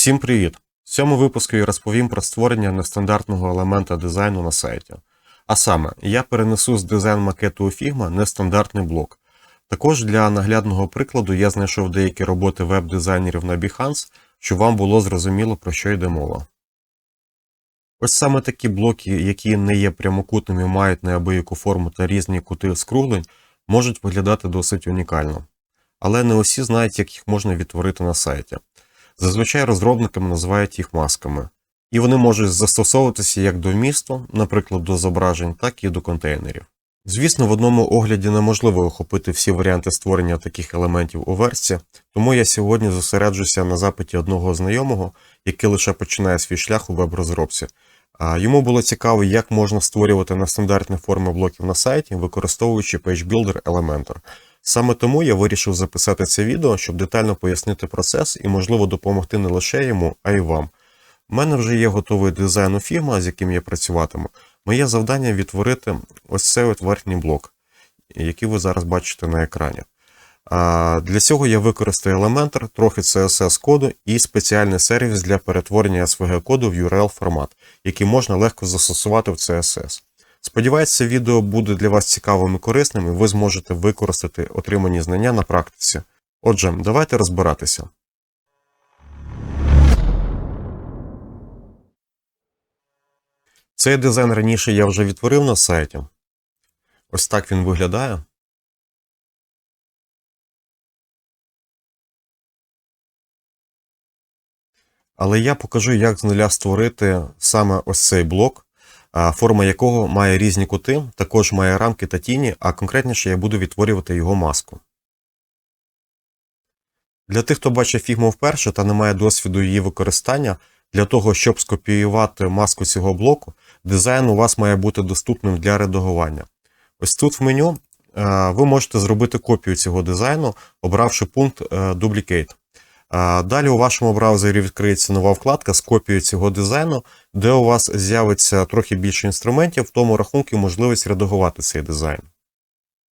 Всім привіт! В цьому випуску я розповім про створення нестандартного елемента дизайну на сайті. А саме, я перенесу з дизайн макету у Figma нестандартний блок. Також для наглядного прикладу я знайшов деякі роботи веб-дизайнерів на Behance, щоб вам було зрозуміло про що йде мова. Ось саме такі блоки, які не є прямокутними, мають неабияку форму та різні кути скруглень, можуть виглядати досить унікально. Але не усі знають, як їх можна відтворити на сайті. Зазвичай розробниками називають їх масками, і вони можуть застосовуватися як до вмісту, наприклад, до зображень, так і до контейнерів. Звісно, в одному огляді неможливо охопити всі варіанти створення таких елементів у версі, тому я сьогодні зосереджуся на запиті одного знайомого, який лише починає свій шлях у веб-розробці. Йому було цікаво, як можна створювати нестандартні форми блоків на сайті, використовуючи PageBuilder Elementor. Саме тому я вирішив записати це відео, щоб детально пояснити процес і, можливо, допомогти не лише йому, а й вам. У мене вже є готовий дизайн у Figma, з яким я працюватиму. Моє завдання відтворити ось цей от верхній блок, який ви зараз бачите на екрані. Для цього я використаю Elementor, трохи CSS коду і спеціальний сервіс для перетворення SVG коду в URL формат, який можна легко застосувати в CSS. Сподіваюся, відео буде для вас цікавим і корисним, і ви зможете використати отримані знання на практиці. Отже, давайте розбиратися. Цей дизайн раніше я вже відтворив на сайті. Ось так він виглядає. Але я покажу, як з нуля створити саме ось цей блок, форма якого має різні кути, також має рамки та тіні, а конкретніше я буду відтворювати його маску. Для тих, хто бачить фігму вперше та не має досвіду її використання, для того, щоб скопіювати маску цього блоку, дизайн у вас має бути доступним для редагування. Ось тут в меню ви можете зробити копію цього дизайну, обравши пункт Duplicate. Далі у вашому браузері відкриється нова вкладка з копією цього дизайну, де у вас з'явиться трохи більше інструментів, в тому рахунку можливість редагувати цей дизайн.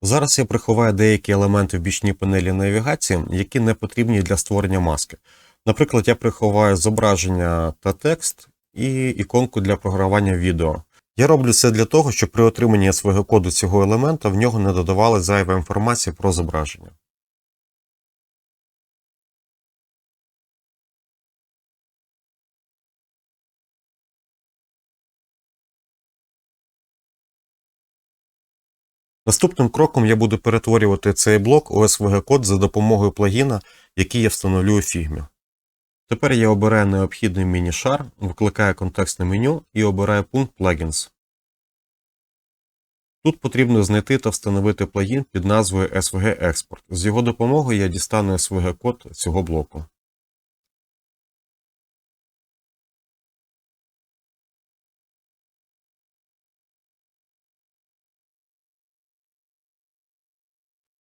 Зараз я приховаю деякі елементи в бічній панелі навігації, які не потрібні для створення маски. Наприклад, я приховаю зображення та текст і іконку для програвання відео. Я роблю це для того, щоб при отриманні свого коду цього елемента в нього не додавали зайва інформація про зображення. Наступним кроком я буду перетворювати цей блок у SVG код за допомогою плагіна, який я встановлю у Figma. Тепер я обираю необхідний міні-шар, викликаю контекстне меню і обираю пункт Plugins. Тут потрібно знайти та встановити плагін під назвою SVG Export. З його допомогою я дістану SVG код цього блоку.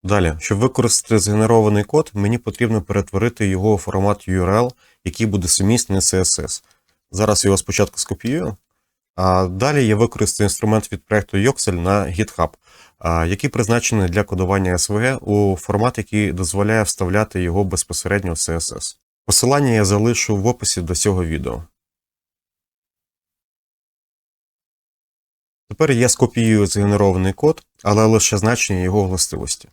Далі, щоб використати згенерований код, мені потрібно перетворити його у формат URL, який буде сумісний CSS. Зараз його спочатку скопіюю, а далі я використаю інструмент від проекту Yoxel на GitHub, який призначений для кодування SVG у формат, який дозволяє вставляти його безпосередньо в CSS. Посилання я залишу в описі до цього відео. Тепер я скопіюю згенерований код, але лише значення його властивості.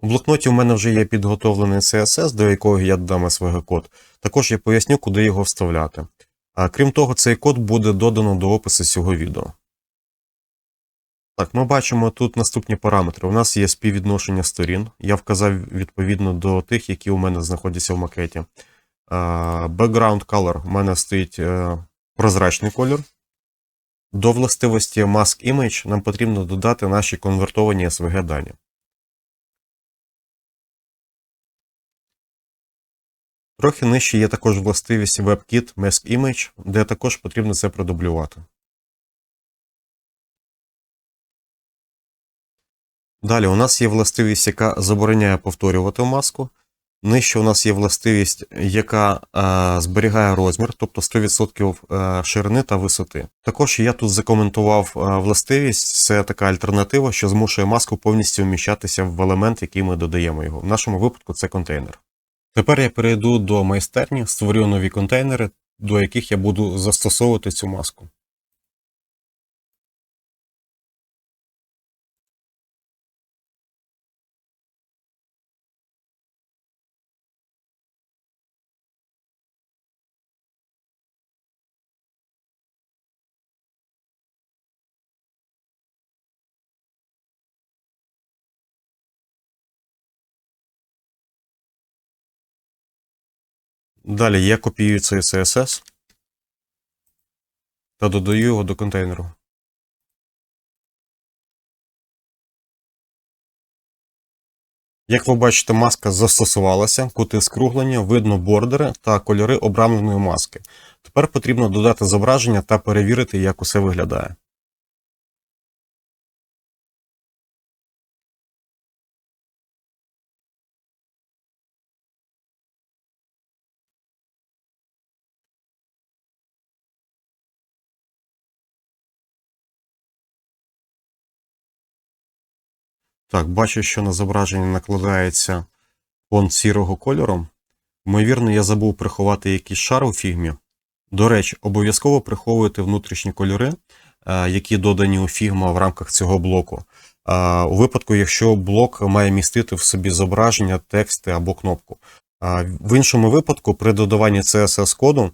У блокноті у мене вже є підготовлений CSS, до якого я додам SVG код. Також я поясню, куди його вставляти. А крім того, цей код буде додано до опису цього відео. Так, ми бачимо тут наступні параметри. У нас є співвідношення сторін. Я вказав відповідно до тих, які у мене знаходяться в макеті. Background color у мене стоїть е, прозрачний колір. До властивості Mask Image нам потрібно додати наші конвертовані SVG дані. Трохи нижче є також властивість WebKit Mask Image, де також потрібно це продублювати. Далі у нас є властивість, яка забороняє повторювати маску. Нижче у нас є властивість, яка е, зберігає розмір, тобто 100% ширини та висоти. Також я тут закоментував е, властивість, це така альтернатива, що змушує маску повністю вміщатися в елемент, який ми додаємо його. В нашому випадку це контейнер. Тепер я перейду до майстерні, створю нові контейнери, до яких я буду застосовувати цю маску. Далі я копіюю цей CSS та додаю його до контейнеру. Як ви бачите, маска застосувалася, кути скруглення, видно бордери та кольори обрамленої маски. Тепер потрібно додати зображення та перевірити, як усе виглядає. Так, бачу, що на зображенні накладається фон сірого кольору. Ймовірно, я забув приховати якийсь шар у фігмі. До речі, обов'язково приховуйте внутрішні кольори, е, які додані у фігма в рамках цього блоку. Е, У випадку, якщо блок має містити в собі зображення, тексти або кнопку. Е, В іншому випадку, при додаванні CSS коду,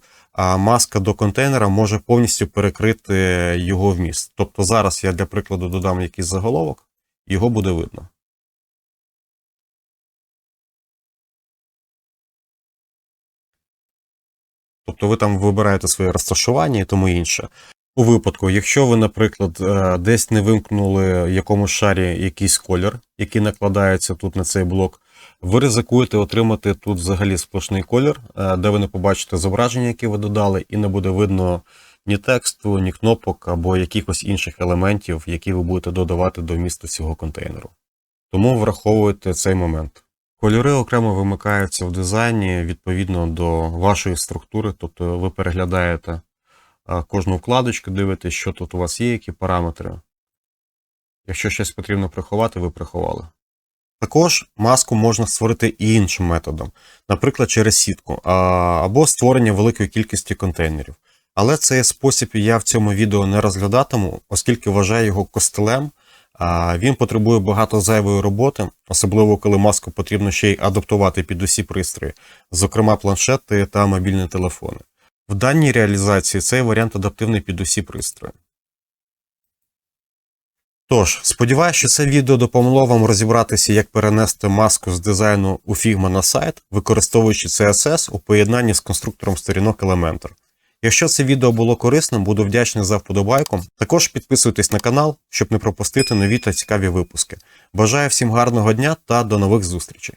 маска до контейнера може повністю перекрити його вміст. Тобто зараз я для прикладу додам якийсь заголовок, його буде видно. Тобто ви там вибираєте своє розташування і тому інше. У випадку, якщо ви, наприклад, е, десь не вимкнули в якомусь шарі якийсь колір, який накладається тут на цей блок, ви ризикуєте отримати тут взагалі сплошний колір, е, де ви не побачите зображення, яке ви додали, і не буде видно ні тексту, ні кнопок або якихось інших елементів, які ви будете додавати до вмісту цього контейнеру. Тому враховуйте цей момент. Кольори окремо вимикаються в дизайні відповідно до вашої структури, тобто ви переглядаєте кожну вкладочку, дивитесь, що тут у вас є, які параметри. Якщо щось потрібно приховати, ви приховали. Також маску можна створити і іншим методом, наприклад, через сітку або створення великої кількості контейнерів. Але цей спосіб я в цьому відео не розглядатиму, оскільки вважаю його костелем. Він потребує багато зайвої роботи, особливо коли маску потрібно ще й адаптувати під усі пристрої, зокрема планшети та мобільні телефони. В даній реалізації цей варіант адаптивний під усі пристрої. Тож, сподіваюся, що це відео допомогло вам розібратися, як перенести маску з дизайну у Figma на сайт, використовуючи CSS у поєднанні з конструктором сторінок Elementor. Якщо це відео було корисним, буду вдячний за вподобайку. Також підписуйтесь на канал, щоб не пропустити нові та цікаві випуски. Бажаю всім гарного дня та до нових зустрічей!